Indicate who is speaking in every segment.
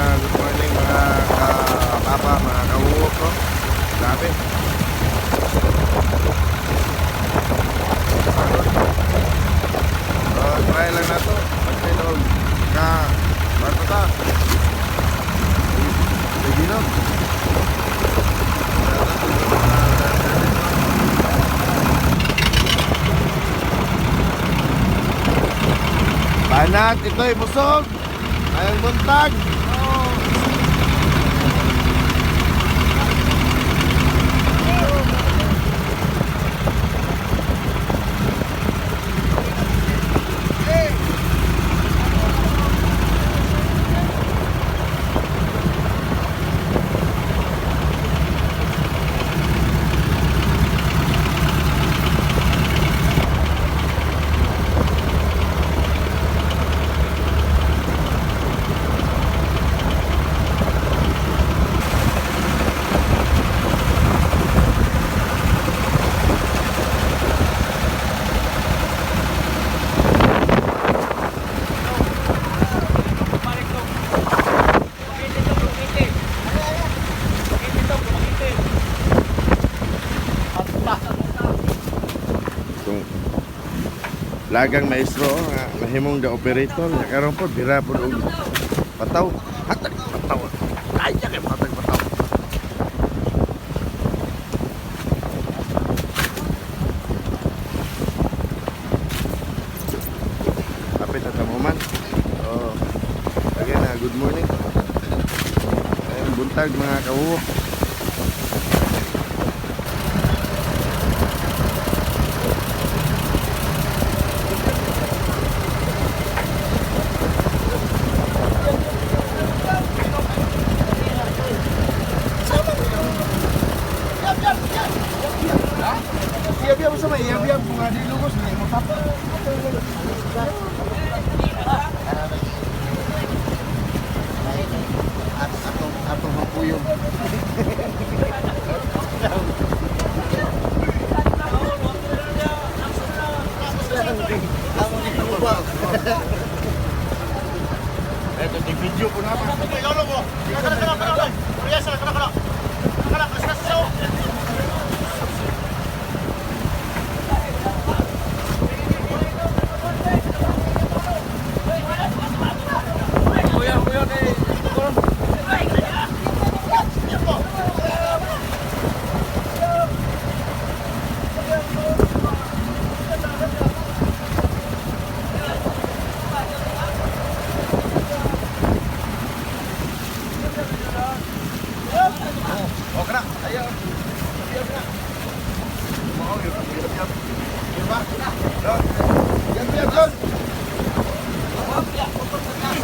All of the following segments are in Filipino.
Speaker 1: karon. Good morning, ah, mga kapapa, mga kawuok ko. Grabe. Oh, try lang na to. Magpinog ka. Bato ta. Sige no. Banat, ito'y busog. Ayang buntag. Lagang maestro nga nahimong the operator nga karon po bira po og pataw hatag pataw ay kay hatag pataw Kapit na tamuman. Oh. Again, ah, good morning. Ayun, buntag mga kawuwo. Iya-iya mo sa may iya-iya kung nga di lugos na mo tapa. At atong atong mapuyong. Ito di video ko na pa. Oh, kana. Ayo. Iya, kana. Mau yun. Agora, presta atenção.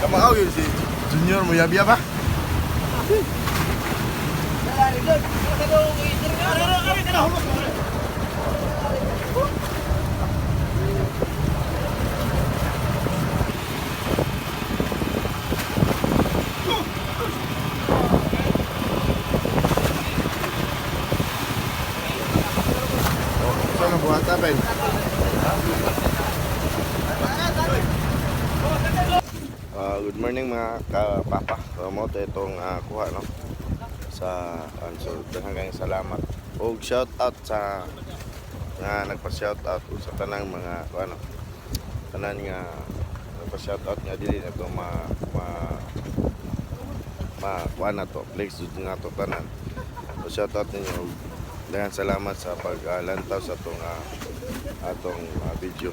Speaker 1: Kamao yun si Junior mo yabiya ba? Saan ang buhat natin? Ah, good morning mga kapapa. So, mo to itong ah, kuha no sa answer. Hanggang salamat. Og shout out sa nga nagpa-shout out sa tanang mga ano tanan nga nagpa-shout out nga dili na ma ma ma kuha na to flex jud nga to tanan. So shout out ninyo og daghang salamat sa paglantaw sa atong ah, atong ah, video.